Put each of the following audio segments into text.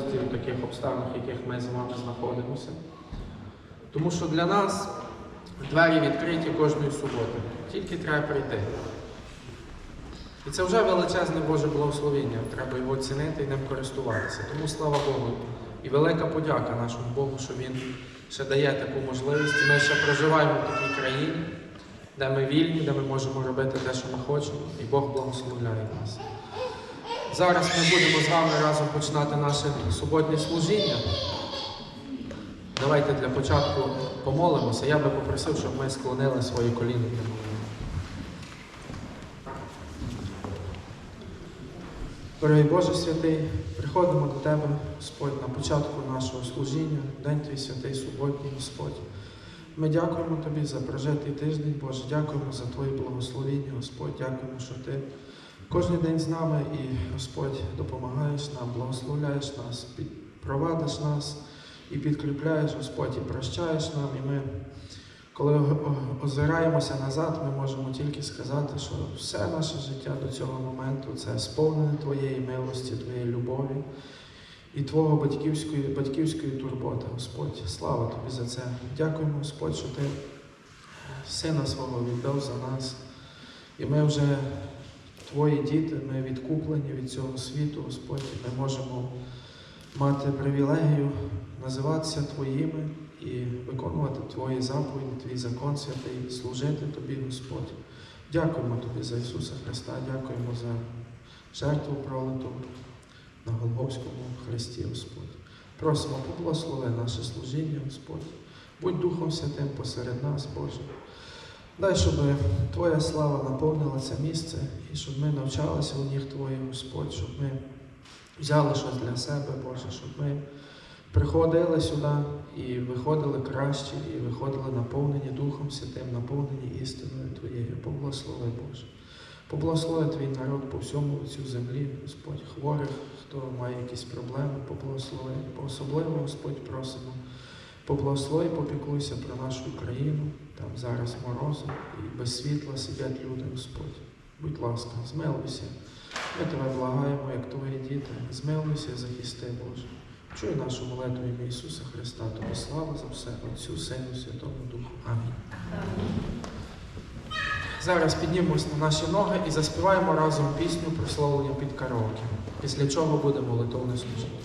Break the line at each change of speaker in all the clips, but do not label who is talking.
в таких обставинах, в яких ми з вами знаходимося. Тому що для нас двері відкриті кожної суботи. Тільки треба прийти. І це вже величезне Боже благословення. Треба його цінити і ним користуватися. Тому слава Богу. І велика подяка нашому Богу, що Він ще дає таку можливість. Ми ще проживаємо в такій країні, де ми вільні, де ми можемо робити те, що ми хочемо, і Бог благословляє нас. Зараз ми будемо з вами разом починати наше суботнє служіння. Давайте для початку помолимося. Я би попросив, щоб ми склонили свої коліна. Дорогий Боже святий, приходимо до Тебе, Господь, на початку нашого служіння, День Твій святий суботній, Господь. Ми дякуємо Тобі за прожитий тиждень, Боже, дякуємо за Твої благословіння, Господь, дякуємо, що Ти кожен день з нами і, Господь, допомагаєш нам, благословляєш нас, провадиш нас і підкріпляєш, Господь, і прощаєш нам. І ми, коли озираємося назад, ми можемо тільки сказати, що все наше життя до цього моменту це сповнене Твоєї милості, Твоєї любові і Твого батьківської, батьківської турботи, Господь. Слава Тобі за це. Дякуємо, Господь, що Ти Сина свого віддав за нас. І ми вже Твої діти, ми відкуплені від цього світу, Господь, ми можемо мати привілегію називатися Твоїми і виконувати Твої заповіді, Твій закон святий, служити Тобі, Господь. Дякуємо Тобі за Ісуса Христа, дякуємо за жертву пролиту на Голгофському Христі, Господь. Просимо, поблагослови наше служіння, Господь. Будь Духом Святим посеред нас, Боже. Дай, щоб Твоя слава наповнила це місце і щоб ми навчалися у них Твоїх, Господь, щоб ми взяли щось для себе, Боже, щоб ми приходили сюди і виходили краще, і виходили наповнені Духом Святим, наповнені істиною Твоєю. Поблагослови, Боже. Поблагослови Твій народ по всьому цю землі, Господь, хворих, хто має якісь проблеми, поблагослови. Особливо, Господь, просимо. Поблагослови, попіклуйся про нашу країну. Там зараз морози і без світла сидять люди, Господь. Будь ласка, змилуйся. Ми тебе благаємо, як твої діти. Змилуйся, захисти, Боже. Чуй нашу молитву ім'я Ісуса Христа, тобі слава за все, Отцю, Сину, Святому Духу. Амінь. Зараз піднімемось на наші ноги і заспіваємо разом пісню прославлення під караоке, після чого буде молитовне служіння.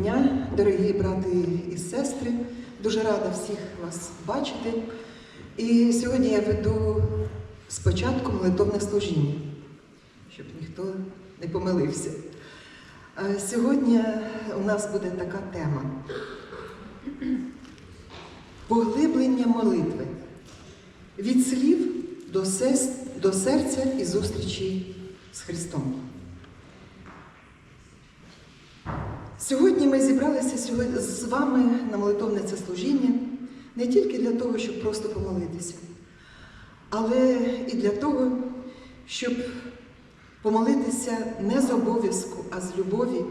Дня, дорогі брати і сестри. Дуже рада всіх вас бачити. І сьогодні я веду спочатку молитовне служіння, щоб ніхто не помилився. Е, Сьогодні у нас буде така тема поглиблення молитви від слів до серця і зустрічі з Христом. Сьогодні ми зібралися з вами на молитовне це служіння не тільки для того, щоб просто помолитися, але і для того, щоб помолитися не з обов'язку, а з любові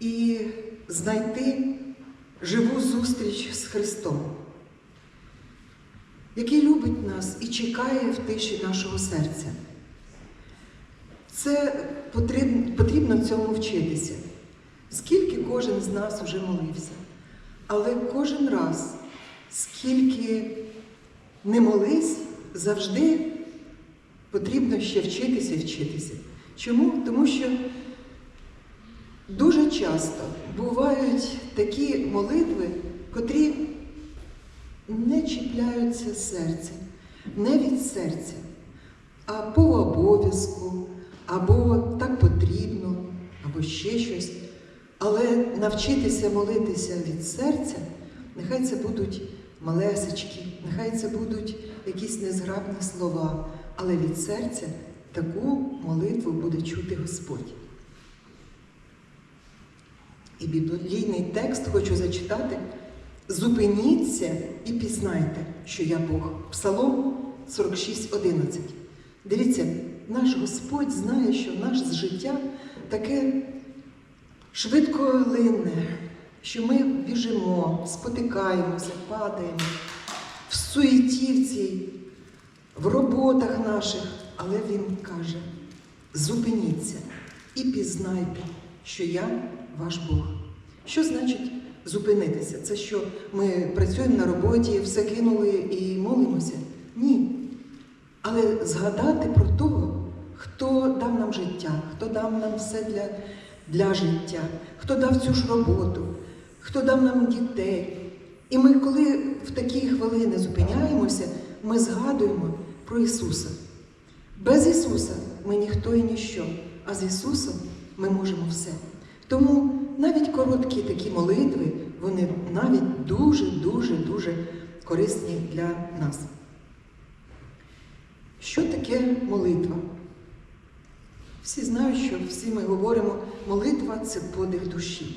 і знайти живу зустріч з Христом, який любить нас і чекає в тиші нашого серця. Це потрібно, цьому вчитися. Скільки кожен з нас вже молився, але кожен раз, скільки не молись, завжди потрібно ще вчитися і вчитися. Чому? Тому що дуже часто бувають такі молитви, котрі не чіпляються серця, не від серця, а по обов'язку, або так потрібно, або ще щось. Але навчитися молитися від серця, нехай це будуть малесечки, нехай це будуть якісь незграбні слова, але від серця таку молитву буде чути Господь. І біблійний текст хочу зачитати. Зупиніться і пізнайте, що я Бог. Псалом 46.11. Дивіться, наш Господь знає, що наше життя таке швидколинне, що ми біжимо, спотикаємося, падаємо в цій, в роботах наших, але Він каже: зупиніться і пізнайте, що я ваш Бог. Що значить зупинитися? Це що ми працюємо на роботі, все кинули і молимося? Ні. Але згадати про того, хто дав нам життя, хто дав нам все для, для життя, хто дав цю ж роботу, хто дав нам дітей. І ми, коли в такі хвилини зупиняємося, ми згадуємо про Ісуса. Без Ісуса ми ніхто і ніщо, а з Ісусом ми можемо все. Тому навіть короткі такі молитви, вони навіть дуже-дуже дуже корисні для нас. Що таке молитва? Всі знають, що всі ми говоримо, молитва це подих душі.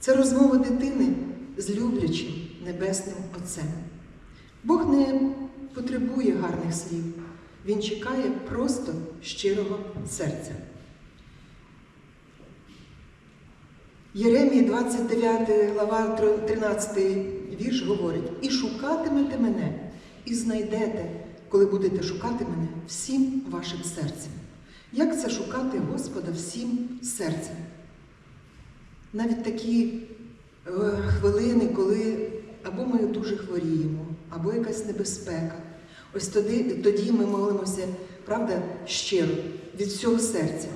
Це розмова дитини з люблячим Небесним Отцем. Бог не потребує гарних слів, Він чекає просто щирого серця. Єремії 29 глава 13 вірш говорить: І шукатимете мене, і знайдете, коли будете шукати мене всім вашим серцем. Як це шукати Господа всім серцем? Навіть такі е, хвилини, коли або ми дуже хворіємо, або якась небезпека. Ось тоді, тоді ми молимося, правда, щиро, від всього серця.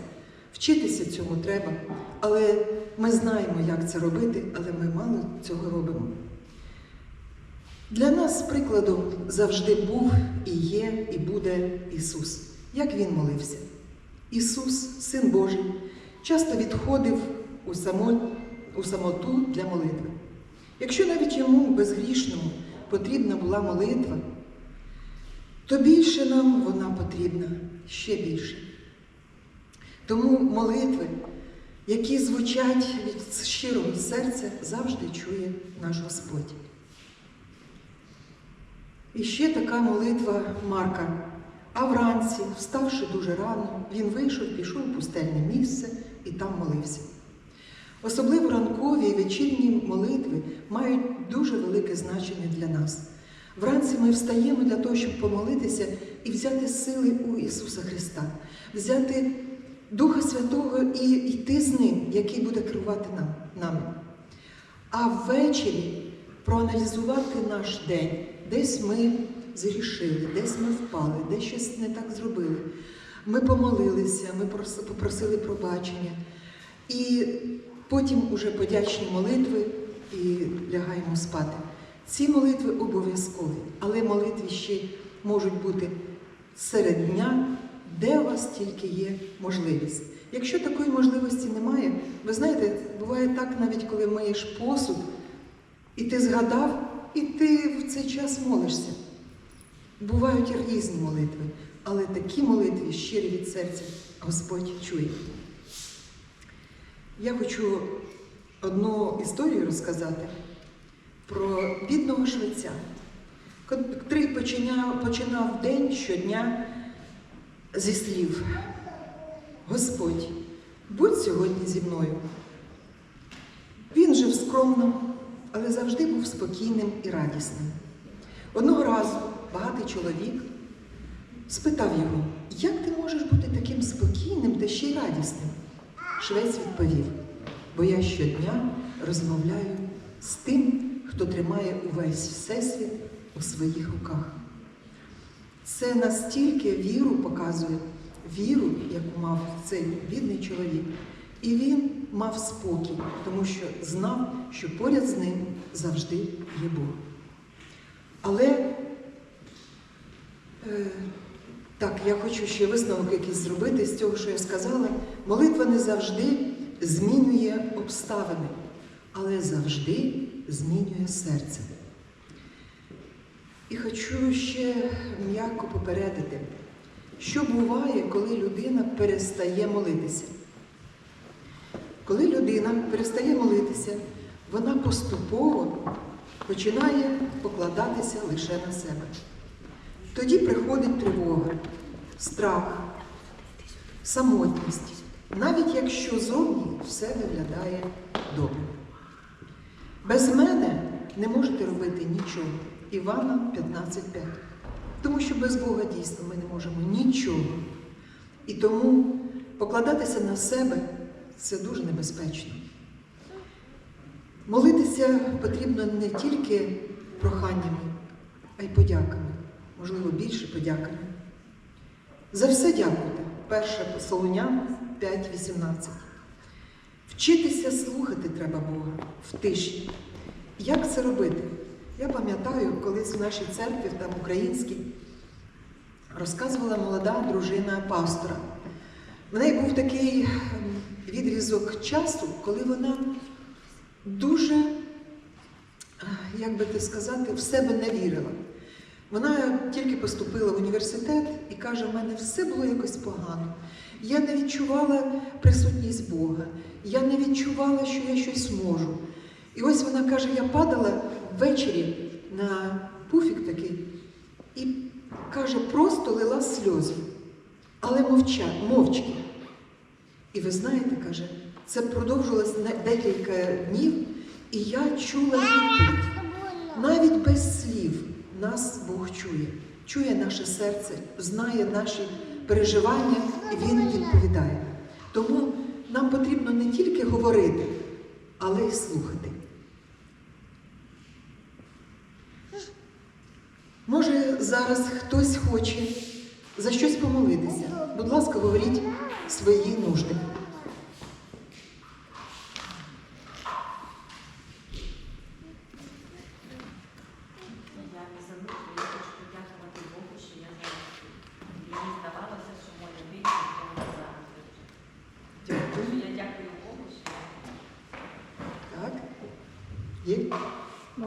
Вчитися цьому треба, але ми знаємо, як це робити, але ми мало цього робимо. Для нас прикладом завжди був і є, і буде Ісус. Як Він молився? Ісус, Син Божий, часто відходив у, само, у самоту для молитви. Якщо навіть йому безгрішному потрібна була молитва, то більше нам вона потрібна ще більше. Тому молитви, які звучать від щирого серця, завжди чує наш Господь. І ще така молитва Марка. А вранці, вставши дуже рано, він вийшов, пішов у пустельне місце і там молився. Особливо ранкові і вечірні молитви мають дуже велике значення для нас. Вранці ми встаємо для того, щоб помолитися і взяти сили у Ісуса Христа, взяти Духа Святого і йти з Ним, який буде керувати нам, нами. А ввечері проаналізувати наш день. Десь ми зрішили, десь ми впали, десь щось не так зробили. Ми помолилися, ми попросили пробачення. І потім уже подячні молитви і лягаємо спати. Ці молитви обов'язкові, але молитви ще можуть бути серед дня, де у вас тільки є можливість. Якщо такої можливості немає, ви знаєте, буває так, навіть коли миєш посуд, і ти згадав, і ти в цей час молишся. Бувають різні молитви, але такі молитви щирі від серця Господь чує. Я хочу одну історію розказати про бідного швеця, котрий починав, починав день щодня зі слів. Господь, будь сьогодні зі мною. Він жив скромно, але завжди був спокійним і радісним. Одного разу багатий чоловік спитав його, як ти можеш бути таким спокійним та ще й радісним? Швець відповів, бо я щодня розмовляю з тим, хто тримає увесь всесвіт у своїх руках. Це настільки віру показує, віру, яку мав цей бідний чоловік. І він мав спокій, тому що знав, що поряд з ним завжди є Бог. Але е, так, я хочу ще висновок якийсь зробити з цього, що я сказала. Молитва не завжди змінює обставини, але завжди змінює серце. І хочу ще м'яко попередити, що буває, коли людина перестає молитися. Коли людина перестає молитися, вона поступово починає покладатися лише на себе. Тоді приходить тривога, страх, самотність, навіть якщо зовні все виглядає добре. Без мене не можете робити нічого. Івана 15.5. Тому що без Бога дійсно ми не можемо нічого. І тому покладатися на себе це дуже небезпечно. Молитися потрібно не тільки проханнями, а й подяками, можливо, більше подяками. За все дякуйте. Перше Солонян 5.18. Вчитися слухати треба Бога в тиші. Як це робити? Я пам'ятаю, колись в нашій церкві, там українській, розказувала молода дружина пастора. В неї був такий ем, відрізок часу, коли вона дуже, е, як би ти сказати, в себе не вірила. Вона тільки поступила в університет і каже, в мене все було якось погано. Я не відчувала присутність Бога, я не відчувала, що я щось можу. І ось вона каже, я падала ввечері на пуфік такий і каже, просто лила сльози, але мовча, мовчки. І ви знаєте, каже, це продовжилось декілька днів, і я чула відповідь. Навіть без слів нас Бог чує, чує наше серце, знає наші переживання, і Він відповідає. Тому нам потрібно не тільки говорити, але й слухати. Може, зараз хтось хоче за щось помолитися. Будь ласка, говоріть свої нужди.
Я не забуду, я хочу подякувати Богу, що я зараз тут. Мені здавалося, що може більше, ніж я зараз.
Дякую.
Я дякую Богу, що
Так? Є?
Ми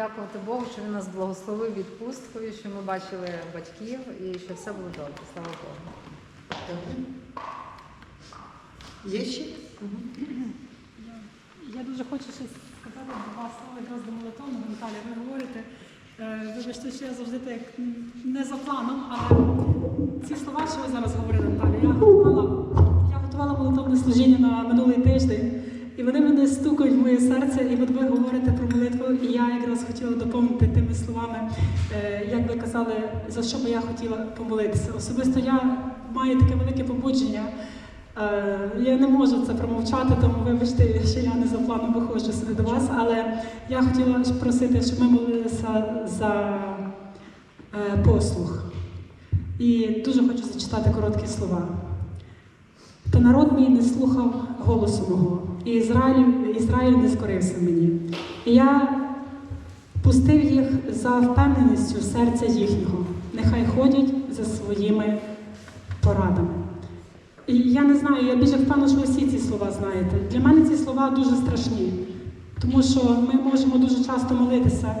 хочемо подякувати Богу, що він нас благословив відпусткою, що ми бачили батьків і що все було добре. Слава Богу.
Добре. Є ще?
Я дуже хочу щось сказати до вас слова якраз до молитовного Наталя. Ви говорите, е, вибачте, що я завжди так не за планом, але ці слова, що ви зараз говорили, Наталя, я готувала, я готувала молитовне служіння на минулий тиждень, і вони мене стукають в моє серце, і от ви говорите про молитву, і я якраз хотіла доповнити тими словами, е, як ви казали, за що би я хотіла помолитися. Особисто я маю таке велике побудження. Е, Я не можу це промовчати, тому вибачте, що я не за планом виходжу сюди до вас, але я хотіла просити, щоб ми молилися за е, послух. І дуже хочу зачитати короткі слова. Та народ мій не слухав голосу мого, і Ізраїль, Ізраїль не скорився мені. І я пустив їх за впевненістю серця їхнього. Нехай ходять за своїми порадами. І я не знаю, я більше впевнена, що всі ці слова знаєте. Для мене ці слова дуже страшні, тому що ми можемо дуже часто молитися.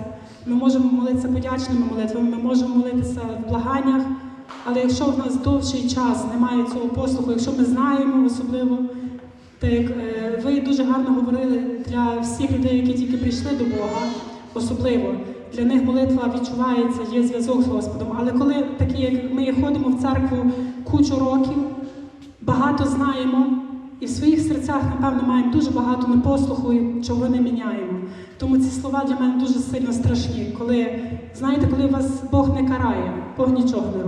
Ми можемо молитися подячними молитвами, ми можемо молитися в благаннях, але якщо в нас довший час немає цього послуху, якщо ми знаємо особливо, так як е, ви дуже гарно говорили для всіх людей, які тільки прийшли до Бога, особливо для них молитва відчувається, є зв'язок з Господом. Але коли такі, як ми ходимо в церкву кучу років, багато знаємо, і в своїх серцях, напевно, маємо дуже багато непослуху, чого не міняємо. Тому ці слова для мене дуже сильно страшні. Коли знаєте, коли вас Бог не карає, Бог нічого не робить.